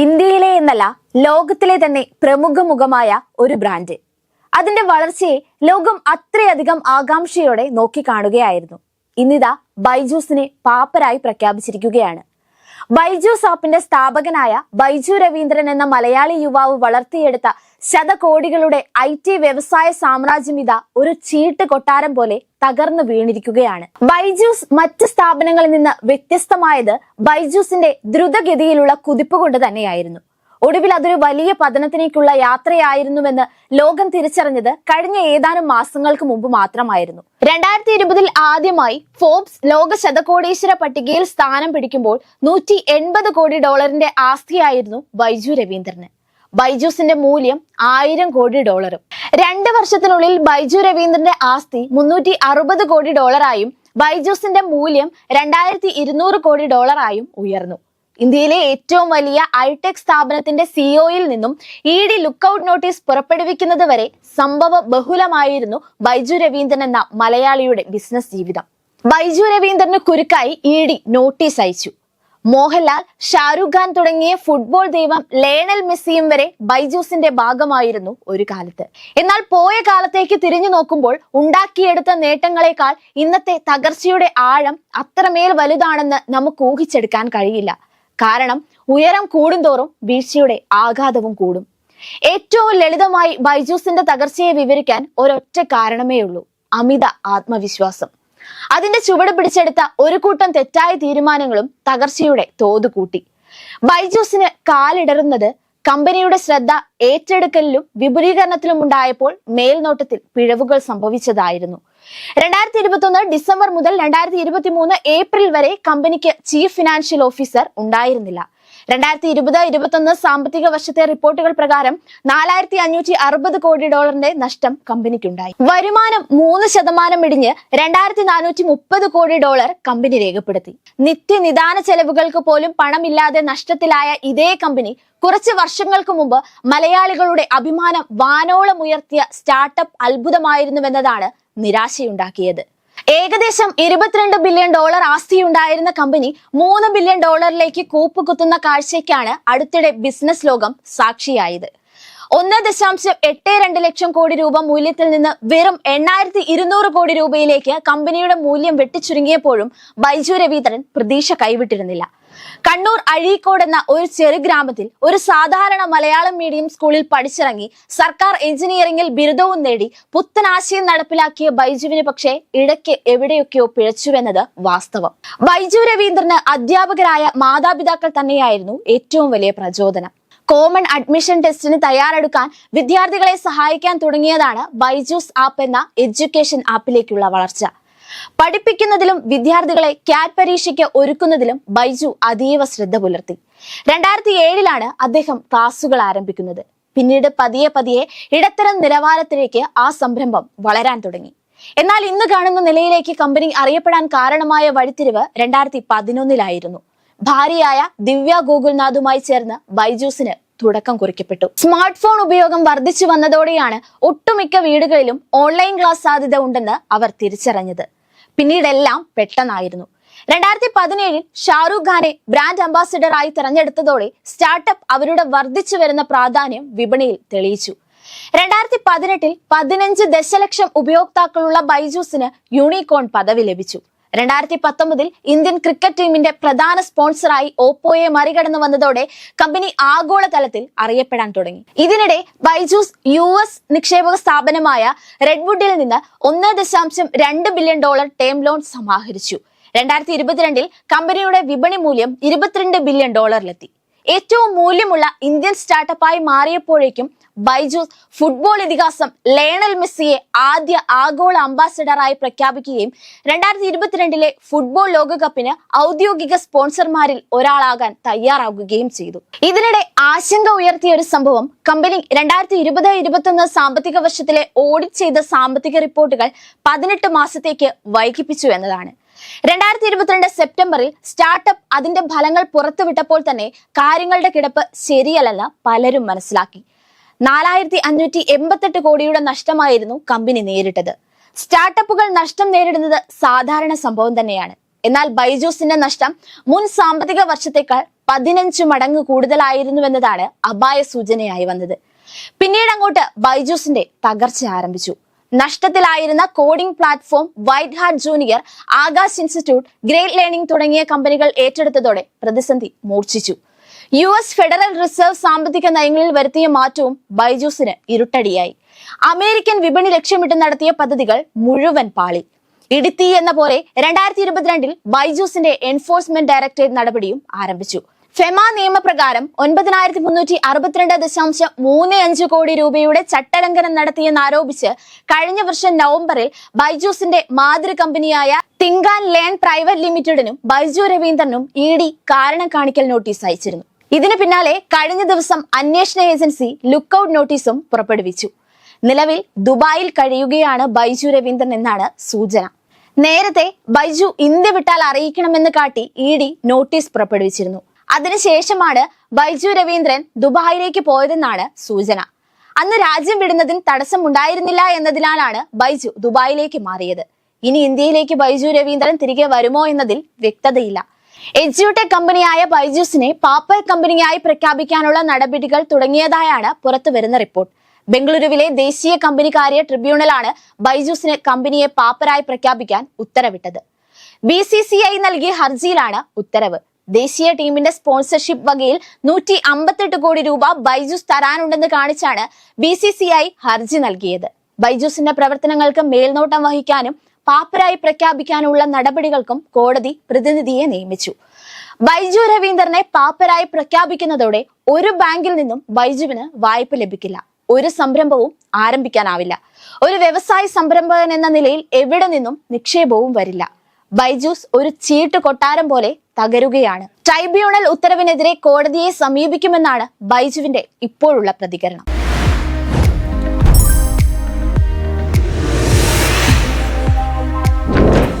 ഇന്ത്യയിലെ എന്നല്ല ലോകത്തിലെ തന്നെ പ്രമുഖ മുഖമായ ഒരു ബ്രാൻഡ് അതിന്റെ വളർച്ചയെ ലോകം അത്രയധികം ആകാംക്ഷയോടെ നോക്കിക്കാണുകയായിരുന്നു ഇന്നിതാ ബൈജൂസിനെ പാപ്പരായി പ്രഖ്യാപിച്ചിരിക്കുകയാണ്. ബൈജൂസ് ആപ്പിന്റെ സ്ഥാപകനായ ബൈജു രവീന്ദ്രൻ എന്ന മലയാളി യുവാവ് വളർത്തിയെടുത്ത ശതകോടികളുടെ ഐ ടി വ്യവസായ സാമ്രാജ്യം ഇതാ ഒരു ചീട്ട് കൊട്ടാരം പോലെ തകർന്നു വീണിരിക്കുകയാണ്. ബൈജൂസ് മറ്റ് സ്ഥാപനങ്ങളിൽ നിന്ന് വ്യത്യസ്തമായത് ബൈജൂസിന്റെ ദ്രുതഗതിയിലുള്ള കുതിപ്പ് കൊണ്ട് തന്നെയായിരുന്നു. ഒടുവിൽ അതൊരു വലിയ പതനത്തിലേക്കുള്ള യാത്രയായിരുന്നുവെന്ന് ലോകം തിരിച്ചറിഞ്ഞത് കഴിഞ്ഞ ഏതാനും മാസങ്ങൾക്ക് മുമ്പ് മാത്രമായിരുന്നു. രണ്ടായിരത്തി ഇരുപതിൽ ആദ്യമായി ഫോബ്സ് ലോക ശതകോടീശ്വര പട്ടികയിൽ സ്ഥാനം പിടിക്കുമ്പോൾ നൂറ്റി എൺപത് കോടി ഡോളറിന്റെ ആസ്തിയായിരുന്നു ബൈജു രവീന്ദ്രന്. ബൈജൂസിന്റെ മൂല്യം ആയിരം കോടി ഡോളറും. രണ്ട് വർഷത്തിനുള്ളിൽ ബൈജു രവീന്ദ്രന്റെ ആസ്തി മുന്നൂറ്റി അറുപത് കോടി ഡോളറായും ബൈജൂസിന്റെ മൂല്യം രണ്ടായിരത്തി ഇരുന്നൂറ് കോടി ഡോളറായും ഉയർന്നു. ഇന്ത്യയിലെ ഏറ്റവും വലിയ ഐടെക് സ്ഥാപനത്തിന്റെ സിഇഒയിൽ നിന്നും ഇ ഡി ലുക്കൌട്ട് നോട്ടീസ് പുറപ്പെടുവിക്കുന്നത് വരെ സംഭവ ബഹുലമായിരുന്നു ബൈജു രവീന്ദ്രൻ എന്ന മലയാളിയുടെ ബിസിനസ് ജീവിതം. ബൈജു രവീന്ദ്രന് കുരുക്കായി ഇ ഡി നോട്ടീസ് അയച്ചു. മോഹൻലാൽ ഷാരൂഖ് ഖാൻ തുടങ്ങിയ ഫുട്ബോൾ ദൈവം ലേണൽ മെസ്സിയും വരെ ബൈജൂസിന്റെ ഭാഗമായിരുന്നു ഒരു കാലത്ത്. എന്നാൽ പോയ കാലത്തേക്ക് തിരിഞ്ഞു നോക്കുമ്പോൾ ഉണ്ടാക്കിയെടുത്ത നേട്ടങ്ങളെക്കാൾ ഇന്നത്തെ തകർച്ചയുടെ ആഴം അത്രമേൽ വലുതാണെന്ന് നമുക്ക് ഊഹിച്ചെടുക്കാൻ കഴിയില്ല. കാരണം ഉയരം കൂടുന്തോറും വീഴ്ചയുടെ ആഘാതവും കൂടും. ഏറ്റവും ലളിതമായി ബൈജൂസിന്റെ തകർച്ചയെ വിവരിക്കാൻ ഒരൊറ്റ കാരണമേ ഉള്ളൂ അമിത ആത്മവിശ്വാസം. അതിന്റെ ചുവട് പിടിച്ചെടുത്ത ഒരു കൂട്ടം തെറ്റായ തീരുമാനങ്ങളും തകർച്ചയുടെ തോത് കൂട്ടി. ബൈജൂസിന് കാലിടറുന്നത് കമ്പനിയുടെ ശ്രദ്ധ ഏറ്റെടുക്കലിലും വിപുലീകരണത്തിലും ഉണ്ടായപ്പോൾ മേൽനോട്ടത്തിൽ പിഴവുകൾ സംഭവിച്ചതായിരുന്നു. രണ്ടായിരത്തി ഇരുപത്തി ഒന്ന് ഡിസംബർ മുതൽ രണ്ടായിരത്തി ഇരുപത്തി മൂന്ന് ഏപ്രിൽ വരെ കമ്പനിക്ക് ചീഫ് ഫിനാൻഷ്യൽ ഓഫീസർ ഉണ്ടായിരുന്നില്ല. രണ്ടായിരത്തി ഇരുപത് ഇരുപത്തൊന്ന് സാമ്പത്തിക വർഷത്തെ റിപ്പോർട്ടുകൾ പ്രകാരം നാലായിരത്തി അഞ്ഞൂറ്റി അറുപത് കോടി ഡോളറിന്റെ നഷ്ടം കമ്പനിക്കുണ്ടായി. വരുമാനം മൂന്ന് ശതമാനം ഇടിഞ്ഞ് രണ്ടായിരത്തി നാനൂറ്റി മുപ്പത് കോടി ഡോളർ കമ്പനി രേഖപ്പെടുത്തി. നിത്യനിദാന ചെലവുകൾക്ക് പോലും പണമില്ലാതെ നഷ്ടത്തിലായ ഇതേ കമ്പനി കുറച്ച് വർഷങ്ങൾക്ക് മുമ്പ് മലയാളികളുടെ അഭിമാനം വാനോളം ഉയർത്തിയ സ്റ്റാർട്ടപ്പ് അത്ഭുതമായിരുന്നുവെന്നതാണ് നിരാശയുണ്ടാക്കിയത്. ഏകദേശം ഇരുപത്തിരണ്ട് ബില്യൺ ഡോളർ ആസ്തിയുണ്ടായിരുന്ന കമ്പനി മൂന്ന് ബില്യൺ ഡോളറിലേക്ക് കൂപ്പുകുത്തുന്ന കാഴ്ചയ്ക്കാണ് അടുത്തിടെ ബിസിനസ് ലോകം സാക്ഷിയായത്. ഒന്ന് ദശാംശം എട്ട് രണ്ട് ലക്ഷം കോടി രൂപ മൂല്യത്തിൽ നിന്ന് വെറും എണ്ണായിരത്തി ഇരുന്നൂറ് കോടി രൂപയിലേക്ക് കമ്പനിയുടെ മൂല്യം വെട്ടിച്ചുരുങ്ങിയപ്പോഴും ബൈജു രവീന്ദ്രൻ പ്രതീക്ഷ കൈവിട്ടിരുന്നില്ല. കണ്ണൂർ അഴീക്കോട് എന്ന ഒരു ചെറു ഗ്രാമത്തിൽ ഒരു സാധാരണ മലയാളം മീഡിയം സ്കൂളിൽ പഠിച്ചിറങ്ങി സർക്കാർ എഞ്ചിനീയറിംഗിൽ ബിരുദവും നേടി പുത്തനാശയം നടപ്പിലാക്കിയ ബൈജുവിന് പക്ഷേ ഇടയ്ക്ക് എവിടെയൊക്കെയോ പിഴച്ചുവെന്നത് വാസ്തവം. ബൈജു രവീന്ദ്രന് അധ്യാപകരായ മാതാപിതാക്കൾ തന്നെയായിരുന്നു ഏറ്റവും വലിയ പ്രചോദനം. കോമൺ അഡ്മിഷൻ ടെസ്റ്റിന് തയ്യാറെടുക്കാൻ വിദ്യാർത്ഥികളെ സഹായിക്കാൻ തുടങ്ങിയതാണ് ബൈജൂസ് ആപ്പ് എന്ന എഡ്യൂക്കേഷൻ ആപ്പിലേക്കുള്ള വളർച്ച. പഠിപ്പിക്കുന്നതിലും വിദ്യാർത്ഥികളെ ക്യാറ്റ് പരീക്ഷയ്ക്ക് ഒരുക്കുന്നതിലും ബൈജു അതീവ ശ്രദ്ധ പുലർത്തി. രണ്ടായിരത്തി ഏഴിലാണ് അദ്ദേഹം ക്ലാസുകൾ ആരംഭിക്കുന്നത്. പിന്നീട് പതിയെ പതിയെ ഇടത്തരം നിലവാരത്തിലേക്ക് ആ സംരംഭം വളരാൻ തുടങ്ങി. എന്നാൽ ഇന്ന് കാണുന്ന നിലയിലേക്ക് കമ്പനി അറിയപ്പെടാൻ കാരണമായ വഴിത്തിരിവ് രണ്ടായിരത്തി പതിനൊന്നിലായിരുന്നു. ഭാര്യയായ ദിവ്യ ഗോകുൽനാഥുമായി ചേർന്ന് ബൈജൂസിന് തുടക്കം കുറിക്കപ്പെട്ടു. സ്മാർട്ട് ഫോൺ ഉപയോഗം വർദ്ധിച്ചു വന്നതോടെയാണ് ഒട്ടുമിക്ക വീടുകളിലും ഓൺലൈൻ ക്ലാസ് സാധ്യത ഉണ്ടെന്ന് അവർ തിരിച്ചറിഞ്ഞത്. പിന്നീടെല്ലാം പെട്ടെന്നായിരുന്നു. രണ്ടായിരത്തി പതിനേഴിൽ ഷാറൂഖ് ഖാനെ ബ്രാൻഡ് അംബാസിഡറായി തിരഞ്ഞെടുത്തതോടെ സ്റ്റാർട്ടപ്പ് അവരുടെ വർദ്ധിച്ചു വരുന്ന പ്രാധാന്യം വിപണിയിൽ തെളിയിച്ചു. രണ്ടായിരത്തി പതിനെട്ടിൽ പതിനഞ്ച് ദശലക്ഷം ഉപയോക്താക്കളുള്ള ബൈജൂസിന് യൂണിക്കോൺ പദവി ലഭിച്ചു. രണ്ടായിരത്തി പത്തൊമ്പതിൽ ഇന്ത്യൻ ക്രിക്കറ്റ് ടീമിന്റെ പ്രധാന സ്പോൺസറായി ഓപ്പോയെ മറികടന്നു വന്നതോടെ കമ്പനി ആഗോളതലത്തിൽ അറിയപ്പെടാൻ തുടങ്ങി. ഇതിനിടെ ബൈജൂസ് യു എസ് നിക്ഷേപക സ്ഥാപനമായ റെഡ്വുഡിൽ നിന്ന് ഒന്ന് ദശാംശം രണ്ട് ബില്യൺ ഡോളർ ടേം ലോൺ സമാഹരിച്ചു. രണ്ടായിരത്തി ഇരുപത്തിരണ്ടിൽ കമ്പനിയുടെ വിപണി മൂല്യം ഇരുപത്തിരണ്ട് ബില്യൺ ഡോളറിലെത്തി. ഏറ്റവും മൂല്യമുള്ള ഇന്ത്യൻ സ്റ്റാർട്ടപ്പായി മാറിയപ്പോഴേക്കും ബൈജൂസ് ഫുട്ബോൾ ഇതിഹാസം ലേണൽ മെസ്സിയെ ആദ്യ ആഗോള അംബാസഡറായി പ്രഖ്യാപിക്കുകയും രണ്ടായിരത്തി ഇരുപത്തിരണ്ടിലെ ഫുട്ബോൾ ലോകകപ്പിന് ഔദ്യോഗിക സ്പോൺസർമാരിൽ ഒരാളാകാൻ തയ്യാറാകുകയും ചെയ്തു. ഇതിനിടെ ആശങ്ക ഉയർത്തിയ ഒരു സംഭവം കമ്പനി രണ്ടായിരത്തി ഇരുപത് ഇരുപത്തൊന്ന് സാമ്പത്തിക വർഷത്തിലെ ഓഡിറ്റ് ചെയ്ത സാമ്പത്തിക റിപ്പോർട്ടുകൾ പതിനെട്ട് മാസത്തേക്ക് വൈകിപ്പിച്ചു എന്നതാണ്. രണ്ടായിരത്തി ഇരുപത്തിരണ്ട് സെപ്റ്റംബറിൽ സ്റ്റാർട്ടപ്പ് അതിന്റെ ഫലങ്ങൾ പുറത്തുവിട്ടപ്പോൾ തന്നെ കാര്യങ്ങളുടെ കിടപ്പ് ശരിയല്ലെന്ന് പലരും മനസ്സിലാക്കി. നാലായിരത്തി അഞ്ഞൂറ്റി എൺപത്തെട്ട് കോടിയുടെ നഷ്ടമായിരുന്നു കമ്പനി നേരിട്ടത്. സ്റ്റാർട്ടപ്പുകൾ നഷ്ടം നേരിടുന്നത് സാധാരണ സംഭവം തന്നെയാണ്. എന്നാൽ ബൈജൂസിന്റെ നഷ്ടം മുൻ സാമ്പത്തിക വർഷത്തേക്കാൾ പതിനഞ്ച് മടങ്ങ് കൂടുതലായിരുന്നുവെന്നതാണ് അപായ സൂചനയായി വന്നത്. പിന്നീട് അങ്ങോട്ട് ബൈജൂസിന്റെ തകർച്ച ആരംഭിച്ചു. നഷ്ടത്തിലായിരുന്ന coding platform white hat junior Aakash institute great learning തുടങ്ങിയ കമ്പനികൾ ഏറ്റെടുത്തതോടെ പ്രതിസന്ധി മൂർച്ഛിച്ചു. യു എസ് ഫെഡറൽ റിസർവ് സാമ്പത്തിക നയങ്ങളിൽ വരുത്തിയ മാറ്റവും ബൈജൂസിന് ഇരുട്ടടിയായി. അമേരിക്കൻ വിപണി ലക്ഷ്യമിട്ട് നടത്തിയ പദ്ധതികൾ മുഴുവൻ പാളി. ഇടുത്തി എന്ന പോലെ രണ്ടായിരത്തി ഇരുപത്തിരണ്ടിൽ ബൈജൂസിന്റെ എൻഫോഴ്സ്മെന്റ് ഡയറക്ടറേറ്റ് നടപടിയും ആരംഭിച്ചു. ഫെമ നിയമപ്രകാരം ഒൻപതിനായിരത്തി മുന്നൂറ്റി അറുപത്തിരണ്ട് ദശാംശം മൂന്ന് അഞ്ച് കോടി രൂപയുടെ ചട്ടലംഘനം നടത്തിയെന്നാരോപിച്ച് കഴിഞ്ഞ വർഷം നവംബറിൽ ബൈജൂസിന്റെ മാതൃ കമ്പനിയായ തിങ്കാൻ ലേൺ പ്രൈവറ്റ് ലിമിറ്റഡിനും ബൈജു രവീന്ദ്രനും ഇ ഡി കാരണം കാണിക്കൽ നോട്ടീസ് അയച്ചിരുന്നു. ഇതിന് പിന്നാലെ കഴിഞ്ഞ ദിവസം അന്വേഷണ ഏജൻസി ലുക്കൌട്ട് നോട്ടീസും പുറപ്പെടുവിച്ചു. നിലവിൽ ദുബായിൽ കഴിയുകയാണ് ബൈജു രവീന്ദ്രൻ എന്നാണ് സൂചന. നേരത്തെ ബൈജു ഇന്ത്യ വിട്ടാൽ അറിയിക്കണമെന്ന് കാട്ടി ഇ ഡി നോട്ടീസ് പുറപ്പെടുവിച്ചിരുന്നു. അതിനുശേഷമാണ് ബൈജു രവീന്ദ്രൻ ദുബായിലേക്ക് പോയതെന്നാണ് സൂചന. അന്ന് രാജ്യം വിടുന്നതിന് തടസ്സമുണ്ടായിരുന്നില്ല എന്നതിനാലാണ് ബൈജു ദുബായിലേക്ക് മാറിയത്. ഇനി ഇന്ത്യയിലേക്ക് ബൈജു രവീന്ദ്രൻ തിരികെ വരുമോ എന്നതിൽ വ്യക്തതയില്ല. എഡ്യൂടെക് കമ്പനിയായ ബൈജൂസിനെ പാപ്പർ കമ്പനിയായി പ്രഖ്യാപിക്കാനുള്ള നടപടികൾ തുടങ്ങിയതായാണ് പുറത്തുവരുന്ന റിപ്പോർട്ട്. ബംഗളൂരുവിലെ ദേശീയ കമ്പനിക്കാരിയ ട്രിബ്യൂണലാണ് ബൈജൂസിന് കമ്പനിയെ പാപ്പരായി പ്രഖ്യാപിക്കാൻ ഉത്തരവിട്ടത്. ബി സി സി ഐ നൽകിയ ഹർജിയിലാണ് ഉത്തരവ്. ദേശീയ ടീമിന്റെ സ്പോൺസർഷിപ്പ് വകയിൽ നൂറ്റി അമ്പത്തെട്ട് കോടി രൂപ ബൈജൂസ് തരാനുണ്ടെന്ന് കാണിച്ചാണ് ബി സി സി ഐ ഹർജി നൽകിയത്. ബൈജൂസിന്റെ പ്രവർത്തനങ്ങൾക്ക് മേൽനോട്ടം വഹിക്കാനും പാപ്പരായി പ്രഖ്യാപിക്കാനുള്ള നടപടികൾക്കും കോടതി പ്രതിനിധിയെ നിയമിച്ചു. ബൈജു രവീന്ദ്രനെ പാപ്പരായി പ്രഖ്യാപിക്കുന്നതോടെ ഒരു ബാങ്കിൽ നിന്നും ബൈജുവിന് വായ്പ ലഭിക്കില്ല. ഒരു സംരംഭവും ആരംഭിക്കാനാവില്ല. ഒരു വ്യവസായ സംരംഭകൻ എന്ന നിലയിൽ എവിടെ നിന്നും നിക്ഷേപവും വരില്ല. ബൈജൂസ് ഒരു ചീട്ട് കൊട്ടാരം പോലെ തകരുകയാണ്. ട്രൈബ്യൂണൽ ഉത്തരവിനെതിരെ കോടതിയെ സമീപിക്കുമെന്നാണ് ബൈജുവിന്റെ ഇപ്പോഴുള്ള പ്രതികരണം.